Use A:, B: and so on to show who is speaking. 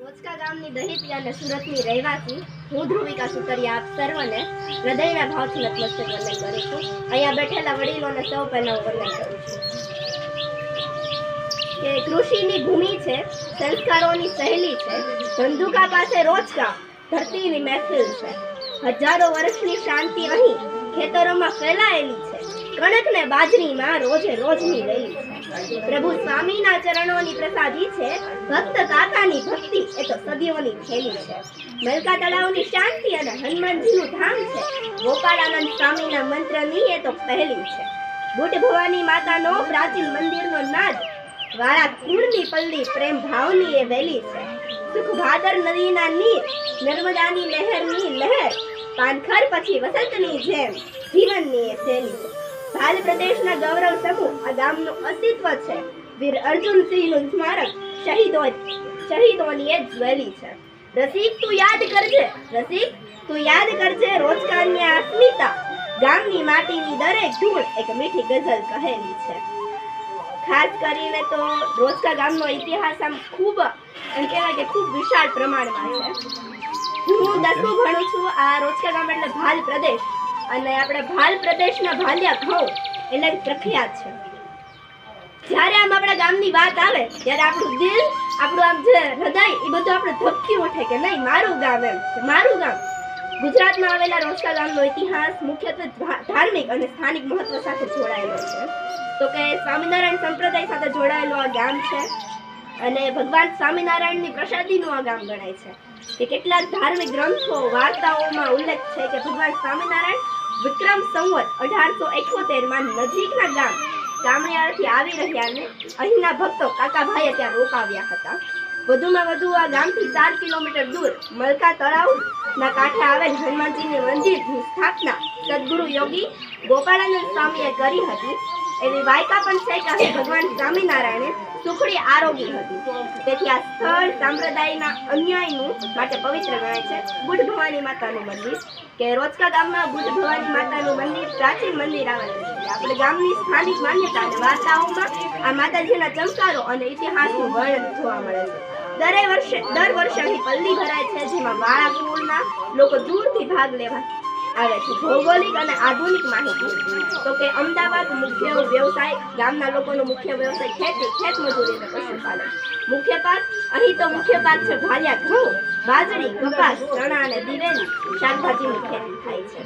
A: રોજકા ગામની દહેતી અને સુરતની રહેવાસી હું ધ્રુવિકા સુતરિયા આપ સર્વને હૃદયના ભાવથી નતમસ્તક વંદન કરું છું. અહીંયા બેઠેલા વડીલોને સૌ પહેલા વંદન કરું છું. કે કૃષિની ભૂમિ છે, સંસ્કારોની સહેલી છે, ધંધુકા પાસે રોજકા ધરતીની મહેફિલ છે. હજારો વર્ષની શાંતિ અહીં ખેતરોમાં ફેલાયેલી છે. કણક ને બાજરીમાં રોજે રોજની વેલી છે. પ્રભુ સ્વામીના ચરણોની પ્રસાદી છે, ભક્ત કાકાની ભક્તિ, એ તો સદીઓની થેલી છે. મલકા તળાવની શાંતિ અને હનુમાનજીનું ધામ છે. ગોપાળાનંદ સ્વામીના મંત્રની એ તો પહેલી છે. બુટ ભવાની માતાનો પ્રાચીન મંદિરનો નાદ, વાળા કુળની પલ્લી પ્રેમ ભાવની એ વેલી છે. સુખ ભાદર નદીના નીર, નર્મદાની લહેરની લહેર, પાનખર પછી વસંતની જેમ જીવનની એ શૈલી છે. ભાલ પ્રદેશના ગૌરવ સમૂહ ગામનું અસ્તિત્વ છે. વીર અર્જુનસિંહનું સ્મારક શહીદો શહીદોની એ જ્વેલી છે. રસિક, તું યાદ કરજે. રસિક, તું યાદ કરજે રોજકારની આ અસ્મિતા. ગામની માટીની દરેક ધૂળ એક મીઠી ગઝલ કહેલી છે. ખાસ કરીને તો રોજકા ગામનો ઇતિહાસ આમ ખૂબ, એમ કહેવાય કે ખૂબ વિશાળ પ્રમાણમાં છે. હું દસમું ભણું છું. આ રોજકા ગામ એટલે ભાલ પ્રદેશ. અને આપણે ભાલ પ્રદેશના ભાલિયા ઘઉં એટલે પ્રખ્યાત છે. જ્યારે આમ આપણા ગામની વાત આવે, ત્યારે આપણું દિલ, આપણું આમ જે હૃદય, એ બધું આપણે ધબકી ઉઠે કે નહીં, મારું ગામ એમ. મારું ગામ. ગુજરાતમાં આવેલા રોજકા ગામનો ઇતિહાસ મુખ્યત્વે ધાર્મિક અને સ્થાનિક મહત્વ સાથે જોડાયેલો છે. તો કે સ્વામિનારાયણ સંપ્રદાય સાથે જોડાયેલું આ ગામ છે અને ભગવાન સ્વામિનારાયણની પ્રસાદીનું આ ગામ ગણાય છે. કે કેટલાક ધાર્મિક ગ્રંથો, વાર્તાઓમાં ઉલ્લેખ છે કે ભગવાન સ્વામિનારાયણ વિક્રમ સંવત અઢારસો એકોતેરમાં નજીકના ગામ ગામડિયાથી આવી રહ્યા ને અહીંના ભક્તો કાકાભાઈએ ત્યાં રોકાવ્યા હતા. વધુમાં વધુ આ ગામથી ચાર કિલોમીટર દૂર મલકા તળાવના કાંઠે આવેલ હનુમાનજીની મંદિરની સ્થાપના સદગુરુ યોગી ગોપાળાનંદ સ્વામીએ કરી હતી. એવી વાયકા પણ છે કે ભગવાન સ્વામિનારાયણે સુખડી આરોગી હતી. તેથી આ સ્થળ સાંપ્રદાયના અન્યાયનું માટે પવિત્ર ગણાય છે. બુદ્ધ ભવાની માતાનું મંદિર કે રોજકા ગામમાં બુદ્ધ ભવાની માતાનું મંદિર પ્રાચીન મંદિર આવેલું આપણે ગામની સ્થાનિક માન્યતા અને વાર્તાઓમાં આ માતાજીના ચમકારો અને ઇતિહાસનું વર્ણન જોવા મળે છે. દરે વર્ષે દર વર્ષે અહીં પલ્લી ભરાય છે, જેમાં વાળા કુળના લોકો દૂરથી ભાગ લેવા આવે છે. ભૌગોલિક અને આધુનિક માહિતી. તો કે અમદાવાદ મુખ્ય વ્યવસાય ગામના લોકોનો મુખ્ય વ્યવસાય ખેતી ખેતમજૂરી અને પશુપાલન. મુખ્ય પાક અહીં તો મુખ્ય પાક છે ભાલિયા ઘઉં, બાજરી, કપાસ, ચણા અને દિવેલી. શાકભાજીની ખેતી થાય છે.